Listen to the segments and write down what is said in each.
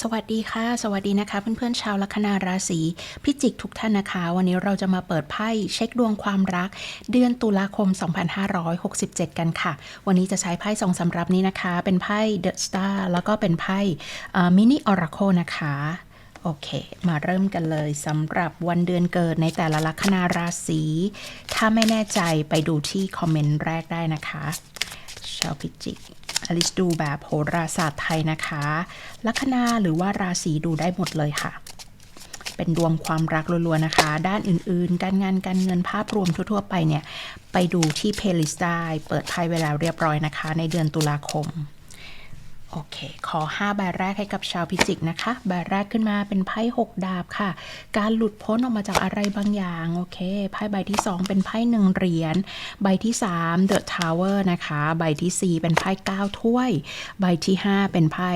สวัสดีค่ะ สวัสดีนะคะ เพื่อนๆชาวลัคนาราศีพิจิกทุกท่านนะคะ วันนี้เราจะมาเปิดไพ่เช็คดวงความรัก เดือนตุลาคม 2567 กันค่ะ วันนี้จะใช้ไพ่สองสำรับนี้นะคะ เป็นไพ่ The Star แล้วก็เป็นไพ่มินิออราโคนะคะ โอเค มาเริ่มกันเลยสำหรับวันเดือนเกิดในแต่ละลัคนาราศีถ้าไม่แน่ใจไปดูที่คอมเมนต์แรกได้นะคะ ชาวพิจิก อลิสดูแบบโหราศาสตร์ไทยนะคะ ลัคนาหรือว่าราศีดูได้หมดเลยค่ะ เป็นดวงความรักล้วนๆนะคะ ด้านอื่นๆ การงานการเงินภาพรวมทั่ว ๆ ไปเนี่ย ไปดูที่เพลลิสได้ เปิดไพ่เวลาเรียบร้อยนะคะ ในเดือนตุลาคม โอเค ขอ 5 ใบแรกให้กับชาวพิจิกนะคะ ใบแรกขึ้นมาเป็นไพ่ 6 ดาบค่ะ การหลุดพ้นออกมาจากอะไรบางอย่าง โอเค ไพ่ใบที่ 2 เป็นไพ่หนึ่งเหรียญ ใบที่3 The Tower นะคะ ใบที่ 4 เป็นไพ่9ถ้วย ใบที่ 5 เป็นไพ่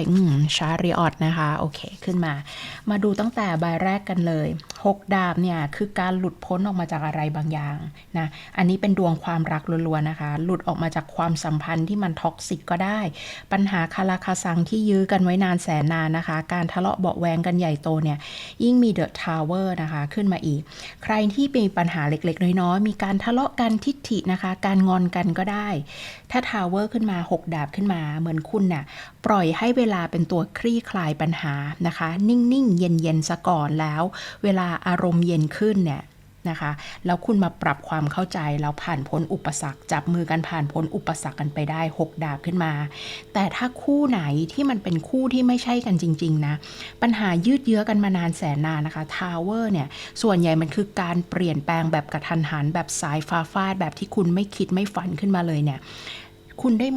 ชาริออตนะคะ โอเค ขึ้นมา มาดูตั้งแต่ใบแรกกันเลย6 ดาบเนี่ยคือการหลุดพ้นออกมาจากอะไรบางอย่างนะอันนี้เป็นดวงความรักล้วนๆนะคะ หลุดออกมาจากความสัมพันธ์ที่มันท็อกซิกก็ได้ ปัญหาคาราคาซังที่ยื้อกันไว้นานแสนนานนะคะ การทะเลาะเบาแวงกันใหญ่โตเนี่ยยิ่งมีเดอะทาวเวอร์นะคะขึ้นมาอีก ใครที่มีปัญหาเล็กๆน้อยๆมีการทะเลาะกันทิฐินะคะ การงอนกันก็ได้ ถ้าทาวเวอร์ขึ้นมา 6 ดาบขึ้นมาเหมือนคุณน่ะปล่อยให้เวลาเป็นตัวคลี่คลายปัญหานะคะ นิ่งๆเย็นๆซะก่อนแล้ว เวลาอารมณ์เย็นขึ้นเนี่ยนะคะแล้วคุณมาปรับความเข้าใจแล้วผ่านพ้นอุปสรรค จับมือกันผ่านพ้นอุปสรรคกันไปได้ 6 ดาบขึ้นมา แต่ถ้าคู่ไหนที่มันเป็นคู่ที่ไม่ใช่กันจริง ๆ นะ ปัญหายืดเยื้อกันมานานแสนนานนะคะทาวเวอร์เนี่ย ส่วนใหญ่มันคือการเปลี่ยนแปลงแบบกระทันหันแบบสายฟ้าฟาดแบบที่คุณไม่คิดไม่ฝันขึ้นมาเลยเนี่ย คุณได้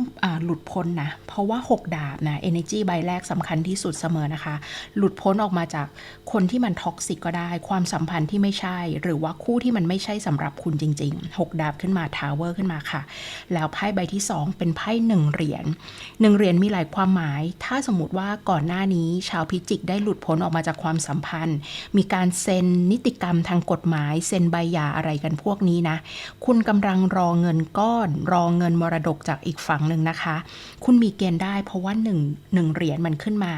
หลุดพ้นนะ เพราะว่า 6 ดาบนะ Energy ใบแรกสำคัญที่สุดเสมอนะคะ หลุดพ้นออกมาจากคนที่มันท็อกซิกก็ได้ ความสัมพันธ์ที่ไม่ใช่ หรือว่าคู่ที่มันไม่ใช่สำหรับคุณจริง ๆ 6 ดาบขึ้นมาทาวเวอร์ขึ้นมาค่ะ แล้วไพ่ใบที่ 2 เป็นไพ่หนึ่งเหรียญหนึ่งเหรียญมีหลายความหมาย ถ้าสมมติว่าก่อนหน้านี้ชาวพิจิกได้หลุดพ้นออกมาจากความสัมพันธ์ มีการเซ็นนิติกรรมทางกฎหมาย เซ็นใบหย่าอะไรกันพวกนี้นะ คุณกำลังรอเงินก้อน รอเงินมรดกจากอีกฝั่งหนึ่งนะคะ คุณมีเกณฑ์ได้เพราะว่า1งหนึ่งเหรียญมันขึ้นมา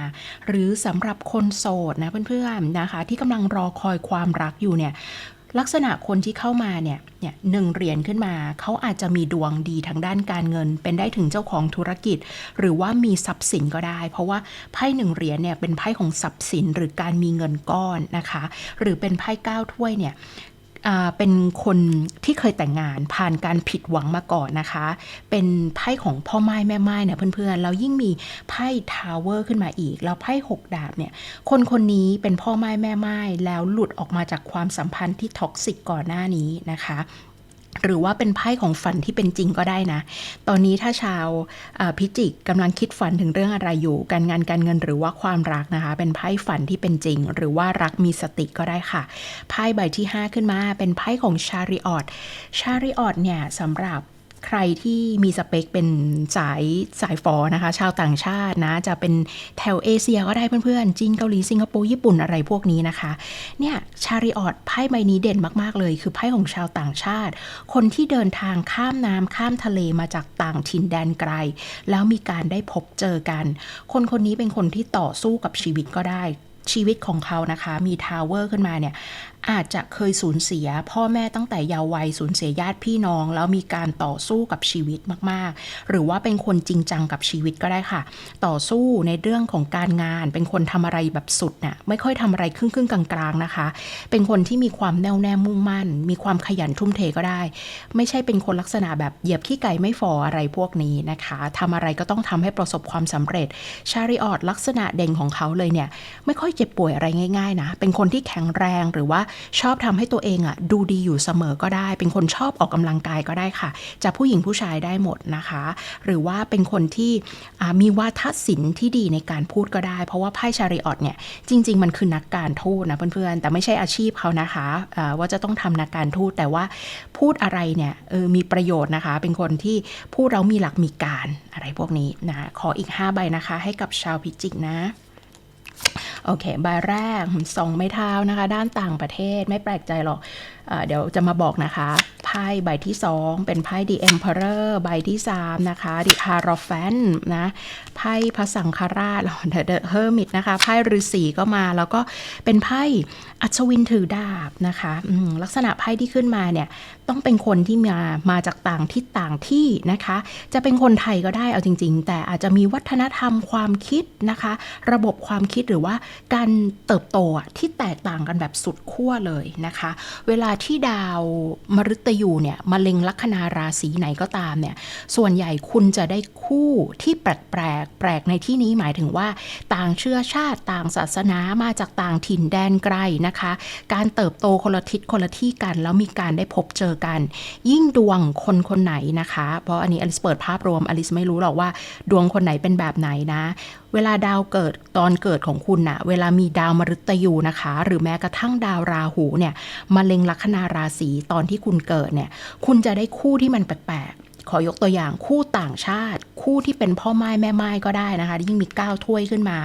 หรือสำหรับคนโสดนะเพื่อนๆนะคะ ที่กำลังรอคอยความรักอยู่เนี่ยลักษณะคนที่เข้ามาเนี่ยเนี่ยหนึ่งเหรียญขึ้นมา เขาอาจจะมีดวงดีทางด้านการเงิน เป็นได้ถึงเจ้าของธุรกิจ หรือว่ามีทรัพย์สินก็ได้ เพราะว่าไพ่หนึ่งเหรียญเนี่ยเป็นไพ่ของทรัพย์สินหรือการมีเงินก้อนนะคะ หรือเป็นไพ่เก้าถ้วยเนี่ย เป็นคนที่เคยแต่งงานผ่านการผิดหวังมาก่อนนะคะ เป็นไพ่ของพ่อไม้แม่ไม้เนี่ยเพื่อนๆ แล้วยิ่งมีไพ่ทาวเวอร์ขึ้นมาอีก แล้วไพ่หกดาบเนี่ย คนคนนี้เป็นพ่อไม้แม่ไม้แล้วหลุดออกมาจากความสัมพันธ์ที่ท็อกซิกก่อนหน้านี้นะคะ หรือว่าเป็นไพ่ของฝันที่เป็นจริงก็ได้นะ ตอนนี้ถ้าชาวพิจิกกำลังคิดฝันถึงเรื่องอะไรอยู่ การงานการเงินหรือว่าความรักนะคะ เป็นไพ่ฝันที่เป็นจริง หรือว่ารักมีสติก็ได้ค่ะไพ่ใบที่ 5 ขึ้นมา เป็นไพ่ของชาริออตชาริออตเนี่ยสำหรับ ใครที่มีสเปคเป็นสายสายฟอนะคะ ชาวต่างชาตินะ จะเป็นแถวเอเชียก็ได้เพื่อนๆจีนเกาหลีสิงคโปร์ญี่ปุ่นอะไรพวกนี้นะคะ เนี่ยชาริออตไพ่ใบนี้เด่นมากๆเลย คือไพ่ของชาวต่างชาติ คนที่เดินทางข้ามน้ำข้ามทะเลมาจากต่างถิ่นแดนไกล แล้วมีการได้พบเจอกัน คนคนนี้เป็นคนที่ต่อสู้กับชีวิตก็ได้ชีวิตของเขานะคะ มีทาวเวอร์ขึ้นมาเนี่ย อาจจะเคยสูญเสีย พ่อแม่ตั้งแต่เยาว์วัยสูญเสียญาติพี่น้อง แล้วมีการต่อสู้กับชีวิตมากๆ หรือว่าเป็นคนจริงจังกับชีวิตก็ได้ค่ะ ต่อสู้ในเรื่องของการงาน เป็นคนทำอะไรแบบสุดน่ะไม่ค่อยทำอะไรครึ่งๆกลางๆนะคะ เป็นคนที่มีความแน่วแน่มุ่งมั่น มีความขยันทุ่มเทก็ได้ ไม่ใช่เป็นคนลักษณะแบบเหยียบขี้ไก่ไม่ฟออะไรพวกนี้นะคะทำอะไรก็ต้องทำให้ประสบความสำเร็จชาริออตลักษณะเด่นของเขาเลยเนี่ยไม่ค่อยเจ็บป่วยอะไรง่าย ๆนะเป็นคนที่แข็งแรงหรือว่าชอบทำให้ตัวเองอะดูดีอยู่เสมอก็ได้ เป็นคนชอบออกกำลังกายก็ได้ค่ะ จะผู้หญิงผู้ชายได้หมดนะคะ หรือว่าเป็นคนที่มีวาทศิลป์ที่ดีในการพูดก็ได้ เพราะว่าไพ่ชาริออตเนี่ยจริง ๆ มันคือนักการทูตนะเพื่อนๆแต่ไม่ใช่อาชีพเขานะคะว่าจะต้องทำนักการทูตแต่ว่าพูดอะไรเนี่ยเออมีประโยชน์นะคะ เป็นคนที่พูดแล้วมีหลักมีการอะไรพวกนี้นะขออีก 5 ใบนะคะ ให้กับชาวพิจิกนะ โอเค ใบแรกสองไม้เท้านะคะ ด้านต่างประเทศไม่แปลกใจหรอกเเดี๋ยวจะมาบอกนะคะ ไพ่ใบที่ 2 เป็นไพ่ The Emperor ใบที่ 3 นะคะ The Hierophant นะไพ่พระสังฆราช The Hermit นะคะไพ่ฤาษีก็มาแล้วก็เป็นไพ่อัศวินถือดาบนะคะลักษณะไพ่ที่ขึ้นมาเนี่ย ต้องเป็นคนที่มามาจากต่างทิศต่างที่นะคะ จะเป็นคนไทยก็ได้เอาจริง ๆ แต่อาจจะมีวัฒนธรรมความคิดนะคะ ระบบความคิดหรือว่าการเติบโตที่แตกต่างกันแบบสุดขั้วเลยนะคะ เวลาที่ดาวมฤตยูเนี่ยมาเล็งลัคนาราศีไหนก็ตามเนี่ยส่วนใหญ่คุณจะได้คู่ที่แปลกแปลกแปลกในที่นี้หมายถึงว่า ต่างเชื้อชาติต่างศาสนามาจากต่างถิ่นแดนไกลนะคะ การเติบโตคนละทิศคนละที่กัน แล้วมีการได้พบเจอกัน ยิ่งดวงคนคนไหนนะคะ เพราะอันนี้อลิสเปิดภาพรวมอลิสไม่รู้หรอกว่าดวงคนไหนเป็นแบบไหนนะ เวลาดาวเกิดตอนเกิดของคุณนะเวลามีดาวมฤตยูนะคะ หรือแม้กระทั่งดาวราหูเนี่ยมาเล็งลัคนาราศีตอนที่คุณเกิดเนี่ย คุณจะได้คู่ที่มันแปลกๆ ขอยกตัวอย่างคู่ต่างชาติ คู่ที่เป็นพ่อไม้แม่ไม้ก็ได้นะคะยิ่งมีก้าวถ้วยขึ้นมา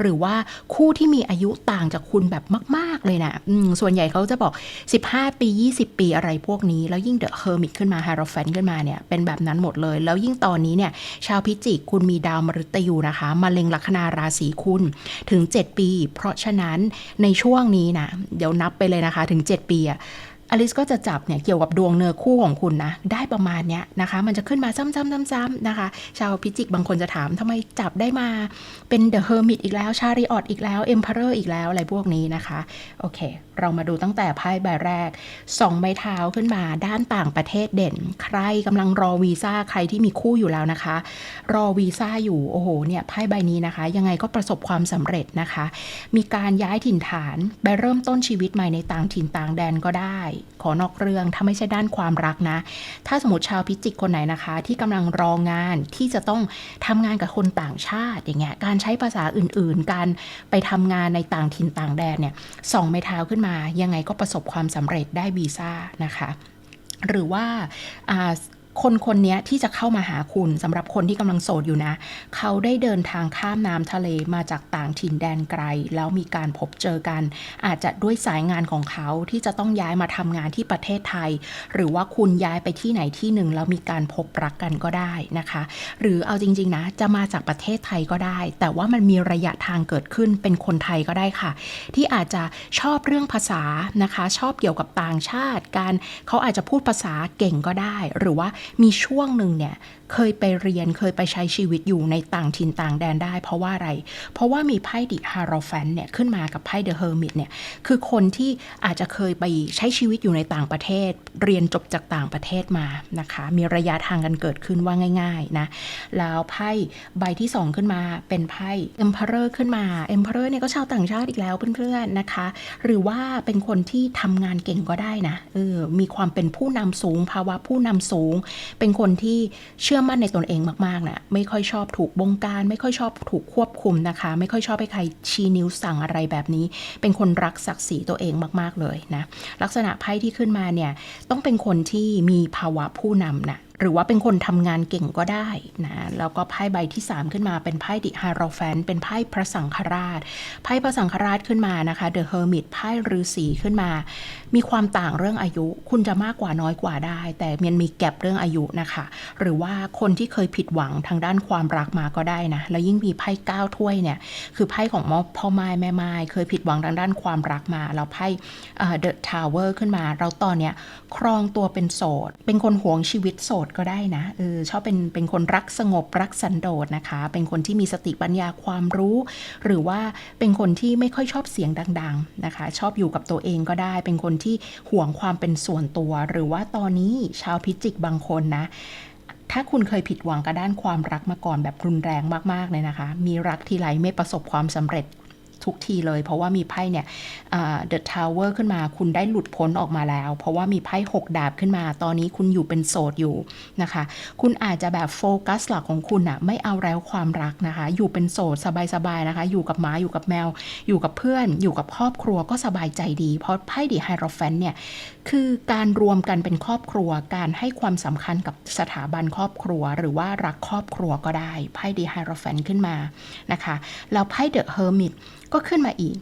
หรือว่าคู่ที่มีอายุต่างจากคุณแบบมาก ๆ เลยนะส่วนใหญ่เขาจะบอก 15 ปี 20 ปีอะไรพวกนี้ แล้วยิ่งเดอะเฮอร์มิตขึ้นมาฮาร์โรแฟนขึ้นมาเนี่ยเป็นแบบนั้นหมดเลย แล้วยิ่งตอนนี้เนี่ยชาวพิจิกคุณมีดาวมฤตยูนะคะมาเล็งลัคนาราศีคุณถึง 7 ปี เพราะฉะนั้นในช่วงนี้นะเดี๋ยวนับไปเลยนะคะถึง 7 ปีอะ อลิสก็จะจับเนี่ยเกี่ยวกับดวงเนื้อคู่ของคุณนะ ได้ประมาณเนี้ยนะคะ มันจะขึ้นมาซ้ำๆๆๆนะคะ ชาวพิจิกบางคนจะถามทำไมจับได้มาเป็นเดอะเฮอร์มิตอีกแล้วชาริออตอีกแล้วเอ็มเพอเรอร์อีกแล้วอะไรพวกนี้นะคะ โอเค เรามาดูตั้งแต่ไพ่ใบแรกสองไม้เท้าขึ้นมาด้านต่างประเทศเด่น ใครกำลังรอวีซ่าใครที่มีคู่อยู่แล้วนะคะ รอวีซ่าอยู่โอ้โหเนี่ยไพ่ใบนี้นะคะ ยังไงก็ประสบความสำเร็จนะคะ มีการย้ายถิ่นฐานไปเริ่มต้นชีวิตใหม่ในต่างถิ่นต่างแดนก็ได้ขอนอกเรื่องถ้าไม่ใช่ด้านความรักนะ ถ้าสมมติชาวพิจิกคนไหนนะคะ ที่กำลังรองานที่จะต้องทำงานกับคนต่างชาติอย่างเงี้ยการใช้ภาษาอื่นๆ การไปทำงานในต่างถิ่นต่างแดนเนี่ยส่องไม้เท้าขึ้นมา ยังไงก็ประสบความสำเร็จได้วีซ่านะคะหรือว่าอ่า คนคนนี้ที่จะเข้ามาหาคุณสำหรับคนที่กำลังโสดอยู่นะ เขาได้เดินทางข้ามน้ำทะเลมาจากต่างถิ่นแดนไกล แล้วมีการพบเจอกัน อาจจะด้วยสายงานของเขาที่จะต้องย้ายมาทำงานที่ประเทศไทย หรือว่าคุณย้ายไปที่ไหนที่หนึ่งแล้วมีการพบรักกันก็ได้นะคะ หรือเอาจริง ๆ นะ จะมาจากประเทศไทยก็ได้ แต่ว่ามันมีระยะทางเกิดขึ้นเป็นคนไทยก็ได้ค่ะ ที่อาจจะชอบเรื่องภาษานะคะ ชอบเกี่ยวกับต่างชาติการเขาอาจจะพูดภาษาเก่งก็ได้ หรือว่ามีช่วงหนึ่งเนี่ย เคยไปเรียนเคยไปใช้ชีวิตอยู่ในต่างถิ่นต่างแดนได้ เพราะว่าอะไร เพราะว่ามีไพ่ดิฮารอแฟนเนี่ยขึ้นมากับไพ่เดอะเฮอร์มิตเนี่ยคือคนที่อาจจะเคยไปใช้ชีวิตอยู่ในต่างประเทศ เรียนจบจากต่างประเทศมานะคะ มีระยะทางกันเกิดขึ้นว่าง่ายๆนะแล้วไพ่ใบที่สองขึ้นมาเป็นไพ่ Emperor ขึ้นมา Emperor เนี่ยก็ชาวต่างชาติอีกแล้วเพื่อนๆนะคะ หรือว่าเป็นคนที่ทำงานเก่งก็ได้นะเออมีความเป็นผู้นำสูงภาวะผู้นำสูง เป็นคนที่เชื่อมั่นในตนเองมากๆนะไม่ค่อยชอบถูกบงการ ไม่ค่อยชอบถูกควบคุมนะคะ ไม่ค่อยชอบให้ใครชี้นิ้วสั่งอะไรแบบนี้ เป็นคนรักศักดิ์ศรีตัวเองมาก ๆเลยนะลักษณะไพ่ที่ขึ้นมาเนี่ยต้องเป็นคนที่มีภาวะผู้นำนะ หรือว่าเป็นคนทำงานเก่งก็ได้นะ แล้วก็ไพ่ใบที่ 3 ขึ้นมาเป็นไพ่ดิฮารอแฟน เป็นไพ่พระสังฆราช ไพ่พระสังฆราชขึ้นมานะคะเดอะเฮอร์มิตไพ่ฤาษีขึ้นมา มีความต่างเรื่องอายุ คุณจะมากกว่าน้อยกว่าได้ แต่มันมีแก็บเรื่องอายุนะคะ หรือว่าคนที่เคยผิดหวังทางด้านความรักมาก็ได้นะ แล้วยิ่งมีไพ่เก้าถ้วยเนี่ย คือไพ่ของพ่อไม้แม่ไม้เคยผิดหวังทางด้านความรักมา แล้วไพ่เดอะทาวเวอร์ขึ้นมา เราตอนเนี้ยครองตัวเป็นโสด เป็นคนหวงชีวิตโสดก็ได้นะเออชอบเป็นเป็นคนรักสงบรักสันโดษนะคะ เป็นคนที่มีสติปัญญาความรู้ หรือว่าเป็นคนที่ไม่ค่อยชอบเสียงดัง ๆนะคะ ชอบอยู่กับตัวเองก็ได้ เป็นคนที่ห่วงความเป็นส่วนตัว หรือว่าตอนนี้ชาวพิจิกบางคนนะถ้าคุณเคยผิดหวังกับด้านความรักมาก่อนแบบรุนแรงมากๆเลยนะคะ มีรักทีไรไม่ประสบความสำเร็จ ทุกทีเลย เพราะว่ามีไพ่เนี่ยเดอะทาวเวอร์ขึ้นมา คุณได้หลุดพ้นออกมาแล้ว เพราะว่ามีไพ่หกดาบขึ้นมา ตอนนี้คุณอยู่เป็นโสดอยู่นะคะ คุณอาจจะแบบโฟกัสหลักของคุณอะไม่เอาแล้วความรักนะคะ อยู่เป็นโสดสบายๆนะคะ อยู่กับหมาอยู่กับแมว อยู่กับเพื่อน อยู่กับครอบครัวก็สบายใจดี เพราะไพ่ดิไฮโรแฟนเนี่ยคือการรวมกันเป็นครอบครัว การให้ความสำคัญกับสถาบันครอบครัว หรือว่ารักครอบครัวก็ได้ไพ่ดีไฮโรแฟนขึ้นมานะคะแล้วไพ่เดอะเฮอร์มิตก็ขึ้นมาอีก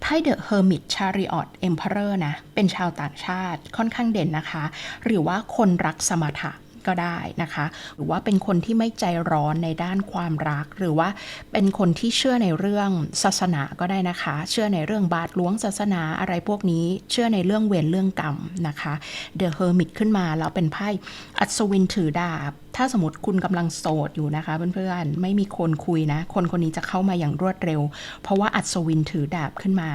ไพ่ The Hermit Chariot Emperor นะ เป็นชาวต่างชาติค่อนข้างเด่นนะคะ หรือว่าคนรักสมถะก็ได้นะคะ หรือว่าเป็นคนที่ไม่ใจร้อนในด้านความรัก หรือว่าเป็นคนที่เชื่อในเรื่องศาสนาก็ได้นะคะ เชื่อในเรื่องบาทหลวงศาสนาอะไรพวกนี้ เชื่อในเรื่องเวรเรื่องกรรมนะคะ The Hermit ขึ้นมาแล้วเป็นไพ่อัศวินถือดาบ ถ้าสมมติคุณกำลังโสดอยู่นะคะเพื่อนๆไม่มีคนคุยนะ คนคนนี้จะเข้ามาอย่างรวดเร็ว เพราะว่าอัศวินถือดาบขึ้นมา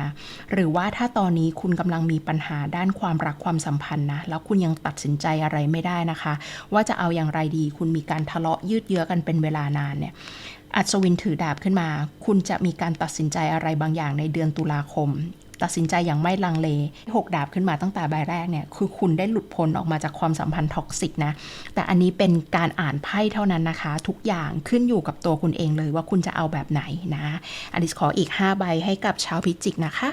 หรือว่าถ้าตอนนี้คุณกำลังมีปัญหาด้านความรักความสัมพันธ์นะแล้วคุณยังตัดสินใจอะไรไม่ได้นะคะ ว่าจะเอาอย่างไรดี คุณมีการทะเลาะยืดเยื้อกันเป็นเวลานานเนี่ยอัศวินถือดาบขึ้นมา คุณจะมีการตัดสินใจอะไรบางอย่างในเดือนตุลาคม ตัดสินใจอย่างไม่ลังเลหกดาบขึ้นมาตั้งแต่ใบแรกเนี่ยคือคุณได้หลุดพ้นออกมาจากความสัมพันธ์ท็อกซิกนะ แต่อันนี้เป็นการอ่านไพ่เท่านั้นนะคะ ทุกอย่างขึ้นอยู่กับตัวคุณเองเลยว่าคุณจะเอาแบบไหนนะอลิสขออีก 5 ใบให้กับชาวพิจิกนะคะ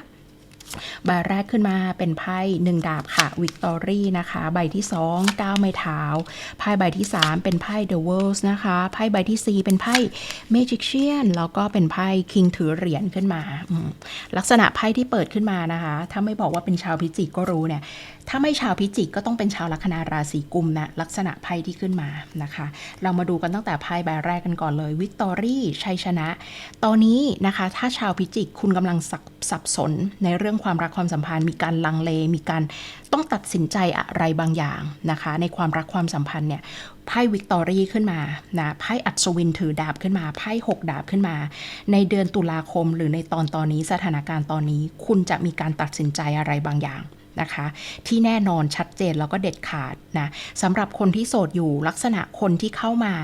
ใบแรกขึ้นมาเป็นไพ่หนึ่งดาบค่ะวิกตอรี่นะคะ ใบที่2ก้าวไม้เท้าไพ่ใบที่ 3 เป็นไพ่ The World นะคะไพ่ใบที่ 4 เป็นไพ่ Magician แล้วก็เป็นไพ่ King ถือเหรียญขึ้นมา ลักษณะไพ่ที่เปิดขึ้นมานะคะ ถ้าไม่บอกว่าเป็นชาวพิจิกก็รู้เนี่ยถ้าไม่ชาวพิจิกก็ต้องเป็นชาวลัคนาราศีกุมนะลักษณะไพ่ที่ขึ้นมานะคะ เรามาดูกันตั้งแต่ไพ่ใบแรกกันก่อนเลยวิกตอรี่ชัยชนะ ตอนนี้นะคะ ถ้าชาวพิจิกคุณกำลังสับสับสนในเรื่องความรักความสัมพันธ์ มีการลังเล มีการต้องตัดสินใจอะไรบางอย่างนะคะ ในความรักความสัมพันธ์เนี่ยไพ่วิกตอรี่ขึ้นมานะไพ่อัศวินถือดาบขึ้นมาไพ่หกดาบขึ้นมา ในเดือนตุลาคมหรือในตอนตอนนี้สถานการณ์ตอนนี้ คุณจะมีการตัดสินใจอะไรบางอย่างนะคะ ที่แน่นอนชัดเจนแล้วก็เด็ดขาดนะสำหรับคนที่โสดอยู่ลักษณะคนที่เข้ามา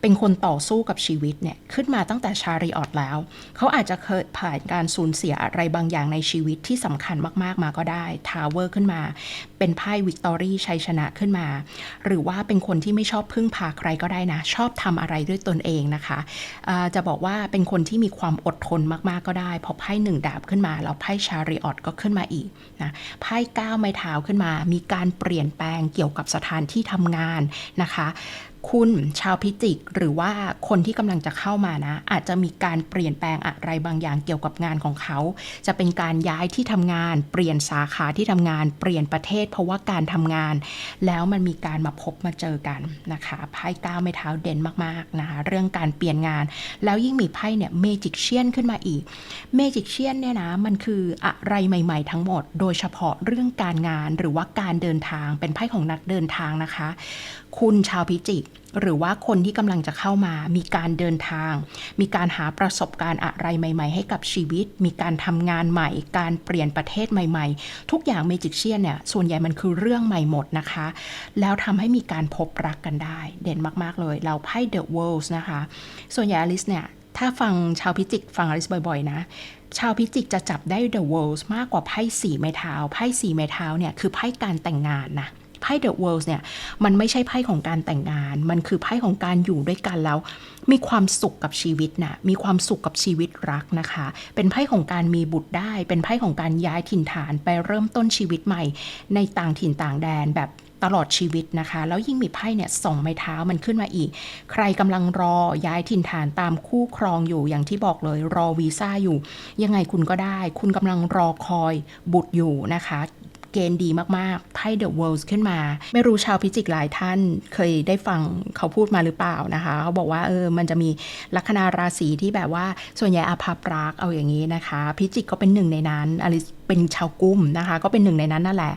เป็นคนต่อสู้กับชีวิตเนี่ยขึ้นมาตั้งแต่ชาริออตแล้ว เขาอาจจะเคยผ่านการสูญเสียอะไรบางอย่างในชีวิตที่สำคัญมากๆมาก็ได้ทาวเวอร์ขึ้นมา เป็นไพ่วิกตอรี่ชัยชนะขึ้นมา หรือว่าเป็นคนที่ไม่ชอบพึ่งพาใครก็ได้นะ ชอบทำอะไรด้วยตนเองนะคะอ่าจะบอกว่าเป็นคนที่มีความอดทนมากๆก็ได้พอไพ่หนึ่งดาบขึ้นมาแล้วไพ่ชาริออตก็ขึ้นมาอีกนะไพ่ก้าวไม้เท้าขึ้นมา มีการเปลี่ยนแปลงเกี่ยวกับสถานที่ทำงานนะคะ คุณชาวพิจิก หรือว่าคนที่กำลังจะเข้ามานะ อาจจะมีการเปลี่ยนแปลงอะไรบางอย่างเกี่ยวกับงานของเขา จะเป็นการย้ายที่ทำงาน เปลี่ยนสาขาที่ทำงาน เปลี่ยนประเทศ เพราะว่าการทำงาน แล้วมันมีการมาพบมาเจอกันนะคะไพ่ก้าวไม่เท้าเด่นมากๆนะคะเรื่องการเปลี่ยนงาน แล้วยิ่งมีไพ่เนี่ยเมจิกเชียนขึ้นมาอีกเมจิกเชียนเนี่ยนะมันคืออะไรใหม่ ๆ ทั้งหมด โดยเฉพาะเรื่องการงานหรือว่าการเดินทางเป็นไพ่ของนักเดินทางนะคะคุณชาวพิจิกหรือว่าคนที่กำลังจะเข้ามามีการเดินทาง มีการหาประสบการณ์อะไรใหม่ ๆ ให้กับชีวิต มีการทำงานใหม่ การเปลี่ยนประเทศใหม่ ๆ ทุกอย่างเมจิกเชียนเนี่ยส่วนใหญ่มันคือเรื่องใหม่หมดนะคะ แล้วทำให้มีการพบรักกันได้ เด่นมากๆเลย เราไพ่ The Worlds นะคะ ส่วนใหญ่อลิสเนี่ยถ้าฟังชาวพิจิกฟังอลิสบ่อย ๆ นะชาวพิจิกจะจับได้ The Worlds มากกว่าไพ่สีไม้เท้าไพ่สีไม้เท้าเนี่ยคือไพ่การแต่งงานนะ ไพ่ The World เนี่ยมันไม่ใช่ไพ่ของการแต่งงาน มันคือไพ่ของการอยู่ด้วยกันแล้ว มีความสุขกับชีวิตนะมีความสุขกับชีวิตรักนะคะ เป็นไพ่ของการมีบุตรได้ เป็นไพ่ของการย้ายถิ่นฐานไปเริ่มต้นชีวิตใหม่ ในต่างถิ่นต่างแดนแบบตลอดชีวิตนะคะ แล้วยิ่งมีไพ่เนี่ยสองไม้เท้ามันขึ้นมาอีก ใครกำลังรอย้ายถิ่นฐานตามคู่ครองอยู่อย่างที่บอกเลยรอวีซ่าอยู่ ยังไงคุณก็ได้ คุณกำลังรอคอยบุตรอยู่นะคะ เกณฑ์ดีมากๆไพ่ The World ขึ้นมา ไม่รู้ชาวพิจิกหลายท่านเคยได้ฟังเขาพูดมาหรือเปล่านะคะ เขาบอกว่าเออมันจะมีลัคนาราศีที่แบบว่าส่วนใหญ่อาภัพรักเอาอย่างนี้นะคะ พิจิกก็เป็นหนึ่งในนั้นอลิสเป็นชาวกุ้มนะคะ ก็เป็นหนึ่งในนั้นนั่นแหละ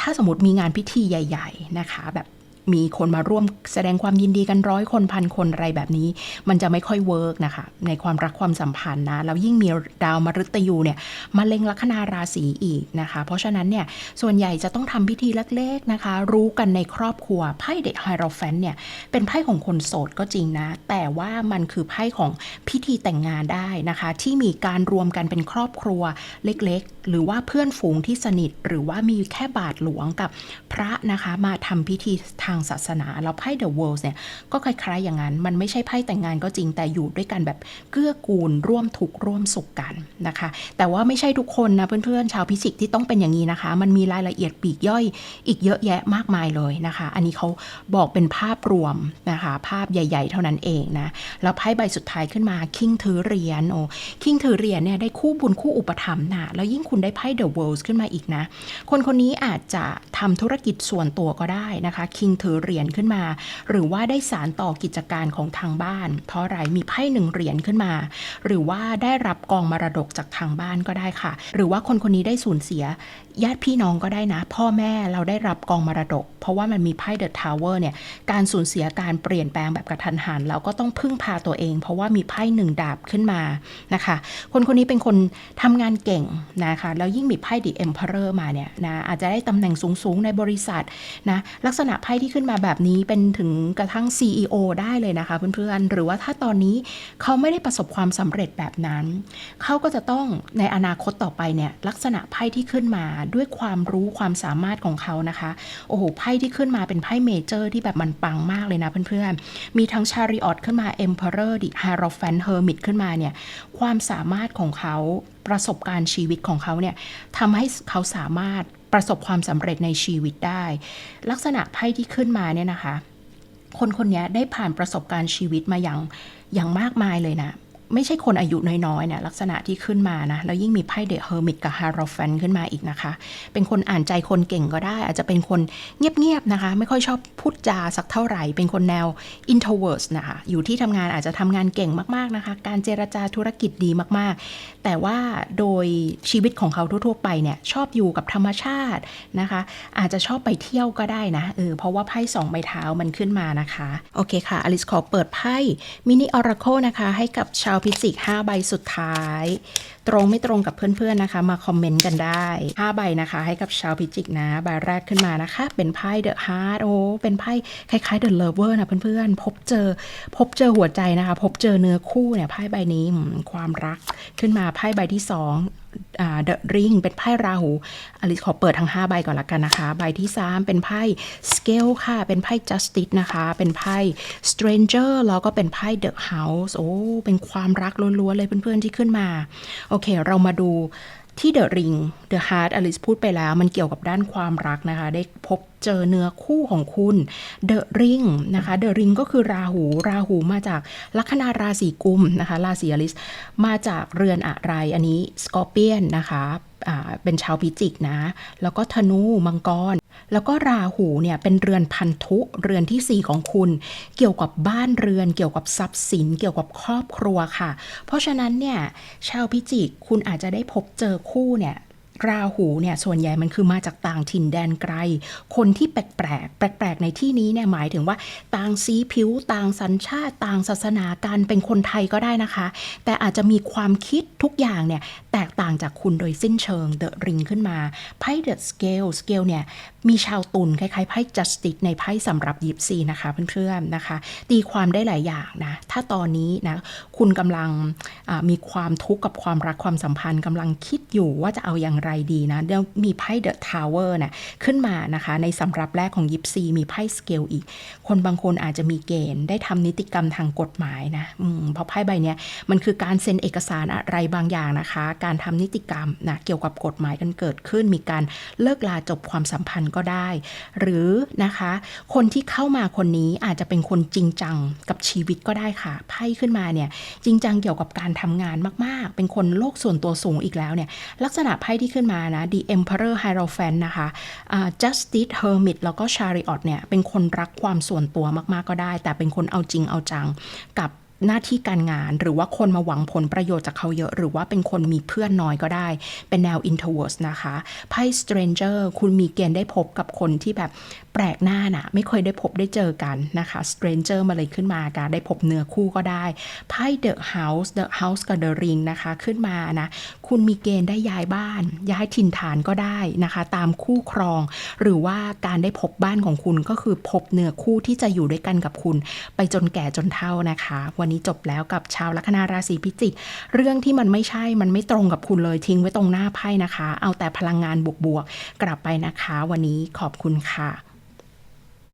ถ้าสมมติมีงานพิธีใหญ่ ๆ นะคะแบบ มีคนมาร่วมแสดงความยินดีกันร้อยคนพันคนอะไรแบบนี้ มันจะไม่ค่อยเวิร์กนะคะ ในความรักความสัมพันธ์นะแล้วยิ่งมีดาวมฤตยูเนี่ยมาเล็งลัคนาราศีอีกนะคะ เพราะฉะนั้นเนี่ยส่วนใหญ่จะต้องทำพิธีเล็กๆนะคะ รู้กันในครอบครัวไพ่เดดไฮโรแฟนเนี่ยเป็นไพ่ของคนโสดก็จริงนะ แต่ว่ามันคือไพ่ของพิธีแต่งงานได้นะคะ ที่มีการรวมกันเป็นครอบครัวเล็กๆ หรือว่าเพื่อนฝูงที่สนิท หรือว่ามีแค่บาทหลวงกับพระนะคะมาทำพิธีทางศาสนา แล้วไพ่ The World เนี่ยก็คล้ายๆอย่างนั้น มันไม่ใช่ไพ่แต่งงานก็จริงแต่อยู่ด้วยกันแบบเกื้อกูลร่วมทุกข์ร่วมสุขกันนะคะ แต่ว่าไม่ใช่ทุกคนนะเพื่อนๆชาวพิจิกที่ต้องเป็นอย่างนี้นะคะ มันมีรายละเอียดปีกย่อยอีกเยอะแยะมากมายเลยนะคะ อันนี้เขาบอกเป็นภาพรวมนะคะ ภาพใหญ่ ๆ เท่านั้นเองนะแล้วไพ่ใบสุดท้ายขึ้นมาคิงถือเหรียญโอ้คิงถือเหรียญเนี่ยได้คู่บุญคู่อุปถัมภ์นะแล้วยิ่งคุณได้ไพ่ The World ขึ้นมาอีกนะ คนคนนี้อาจจะทำธุรกิจส่วนตัวก็ได้นะคะคิงถือเหรียญขึ้นมา หรือว่าได้สารต่อกิจการของทางบ้าน เพราะอะไรมีไพ่หนึ่งเหรียญขึ้นมา หรือว่าได้รับกองมรดกจากทางบ้านก็ได้ค่ะ หรือว่าคนคนนี้ได้สูญเสีย ญาติพี่น้องก็ได้นะ พ่อแม่เราได้รับกองมรดก เพราะว่ามันมีไพ่เดอะทาวเวอร์เนี่ยการสูญเสียการเปลี่ยนแปลงแบบกระทันหันเราก็ต้องพึ่งพาตัวเอง เพราะว่ามีไพ่หนึ่งดาบขึ้นมานะคะ คนคนนี้เป็นคนทำงานเก่งนะคะแล้วยิ่งมีไพ่ดิเอ็มเพอเรอร์มาเนี่ยนะอาจจะได้ตำแหน่งสูงๆในบริษัทนะลักษณะไพ่ที่ขึ้นมาแบบนี้เป็นถึงกระทั่ง CEO ได้เลยนะคะเพื่อนๆ หรือว่าถ้าตอนนี้เขาไม่ได้ประสบความสำเร็จแบบนั้น เขาก็จะต้องในอนาคตต่อไปเนี่ยลักษณะไพ่ที่ขึ้นมาด้วยความรู้ความสามารถของเขานะคะ โอ้โหไพ่ที่ขึ้นมาเป็นไพ่เมเจอร์ที่แบบมันปังมากเลยนะเพื่อนๆ มีทั้งชาริออตขึ้นมา Emperor ดิ h าร o แฟนเฮอร์มิตขึ้นมาเนี่ยความสามารถของเขาประสบการณ์ชีวิตของเขาเนี่ยทำให้เขาสามารถ ประสบความสำเร็จในชีวิตได้ ลักษณะไพ่ที่ขึ้นมาเนี่ยนะคะ คนคนนี้ได้ผ่านประสบการณ์ชีวิตมาอย่างอย่างมากมายเลยนะ ไม่ใช่คนอายุน้อยๆเนี่ยลักษณะที่ขึ้นมานะ แล้วยิ่งมีไพ่เดอะเฮอร์มิตกับฮารอฟแฟนขึ้นมาอีกนะคะ เป็นคนอ่านใจคนเก่งก็ได้ อาจจะเป็นคนเงียบๆนะคะ ไม่ค่อยชอบพูดจาสักเท่าไหร่ เป็นคนแนว introvert นะคะ อยู่ที่ทำงานอาจจะทำงานเก่งมากๆนะคะ การเจรจาธุรกิจดีมากๆ แต่ว่าโดยชีวิตของเขาทั่วๆไปเนี่ยชอบอยู่กับธรรมชาตินะคะ อาจจะชอบไปเที่ยวก็ได้นะเออเพราะว่าไพ่สองใบเท้ามันขึ้นมานะคะ โอเคค่ะอลิสขอเปิดไพ่มินิออราโคนะคะ ให้กับชาวพิจิก5ใบสุดท้าย ตรงไม่ตรงกับเพื่อนๆนะคะ มาคอมเมนต์กันได้ 5 ใบนะคะ ให้กับชาวพิจิกนะใบแรกขึ้นมานะคะ เป็นไพ่เดอะฮาร์ดโอ้เป็นไพ่คล้ายๆเดอะเลเวอร์นะเพื่อนๆ พบเจอ พบเจอหัวใจนะคะ พบเจอเนื้อคู่เนี่ยไพ่ใบนี้ความรักขึ้นมาไพ่ใบที่สองเดอะริงเป็นไพ่ราหูอลิสขอเปิดทั้ง 5 ใบก่อนละกันนะคะ ใบที่ 3 เป็นไพ่สเกลค่ะ เป็นไพ่ Justice นะคะ เป็นไพ่ Stranger แล้วก็เป็นไพ่ The House โอ้ เป็นความรักล้วนๆเลยเพื่อนๆที่ขึ้นมา โอเค เรามาดู ที่เดอะริงเดอะฮาร์ดอลิสพูดไปแล้ว มันเกี่ยวกับด้านความรักนะคะ ได้พบเจอเนื้อคู่ของคุณเดอะริงนะคะเดอะริงก็คือราหู ราหูมาจากลัคนาราศีกุมนะคะ ราศีอลิสมาจากเรือนอะไร อันนี้สกอร์เปียนนะคะเป็นชาวพิจิกนะ แล้วก็ธนูมังกร แล้วก็ราหูเนี่ยเป็นเรือนพันธุเรือนที่ 4 ของคุณ เกี่ยวกับบ้านเรือน เกี่ยวกับทรัพย์สิน เกี่ยวกับครอบครัวค่ะ เพราะฉะนั้นเนี่ยชาวพิจิกคุณอาจจะได้พบเจอคู่เนี่ย ราหูเนี่ยส่วนใหญ่มันคือมาจากต่างถิ่นแดนไกล คนที่แปลกแปลกแปลกในที่นี้เนี่ยหมายถึงว่า ต่างสีผิว ต่างสัญชาติ ต่างศาสนาการเป็นคนไทยก็ได้นะคะ แต่อาจจะมีความคิดทุกอย่างเนี่ยแตกต่างจากคุณโดยสิ้นเชิง The Ring ขึ้นมาไพ่ The Scale Scale เนี่ยมีชาวตุลคล้ายๆไพ่ Justice ในไพ่สำหรับยิปซีนะคะเพื่อนๆนะคะ ตีความได้หลายอย่างนะ ถ้าตอนนี้นะคุณกำลังมีความทุกข์กับความรักความสัมพันธ์กำลังคิดอยู่ว่าจะเอาอย่างไรดีนะเดี๋ยวมีไพ่ The Tower นะขึ้นมานะคะ ในสำรับแรกของยิปซีมีไพ่ Scale อีก คนบางคนอาจจะมีเกณฑ์ได้ทำนิติกรรมทางกฎหมายนะเพราะไพ่ใบนี้มันคือการเซ็นเอกสารอะไรบางอย่างนะคะ การทำนิติกรรมนะเกี่ยวกับกฎหมายกันเกิดขึ้น มีการเลิกลาจบความสัมพันธ์ก็ได้ หรือนะคะ คนที่เข้ามาคนนี้อาจจะเป็นคนจริงจังกับชีวิตก็ได้ค่ะไพ่ขึ้นมาเนี่ยจริงจังเกี่ยวกับการทำงานมาก ๆ เป็นคนโลกส่วนตัวสูงอีกแล้วเนี่ยลักษณะไพ่ที่ขึ้นมานะ The Emperor Hierophant นะคะ uh, Justice Hermit แล้วก็ Chariot เนี่ย เป็นคนรักความส่วนตัวมาก ๆ ก็ได้ แต่เป็นคนเอาจริงเอาจังกับหน้าที่การงานหรือว่าคนมาหวังผลประโยชน์จากเขาเยอะ หรือว่าเป็นคนมีเพื่อนน้อยก็ได้ เป็นแนว introvert นะคะไพ่ stranger คุณมีเกณฑ์ได้พบกับคนที่แบบแปลกหน้านะไม่เคยได้พบได้เจอกันนะคะ stranger มาเลยขึ้นมาการได้พบเนื้อคู่ก็ได้ไพ่ the house the house กับ the ring นะคะขึ้นมานะคุณมีเกณฑ์ได้ย้ายบ้าน ย้ายถิ่นฐานก็ได้นะคะ ตามคู่ครอง หรือว่าการได้พบบ้านของคุณก็คือพบเนื้อคู่ที่จะอยู่ด้วยกันกับคุณ ไปจนแก่จนเฒ่านะคะ วันนี้จบแล้วกับชาวลัคนาราศีพิจิก เรื่องที่มันไม่ใช่มันไม่ตรงกับคุณเลยทิ้งไว้ตรงหน้าไพ่นะคะ เอาแต่พลังงานบวกๆกลับไปนะคะ วันนี้ขอบคุณค่ะ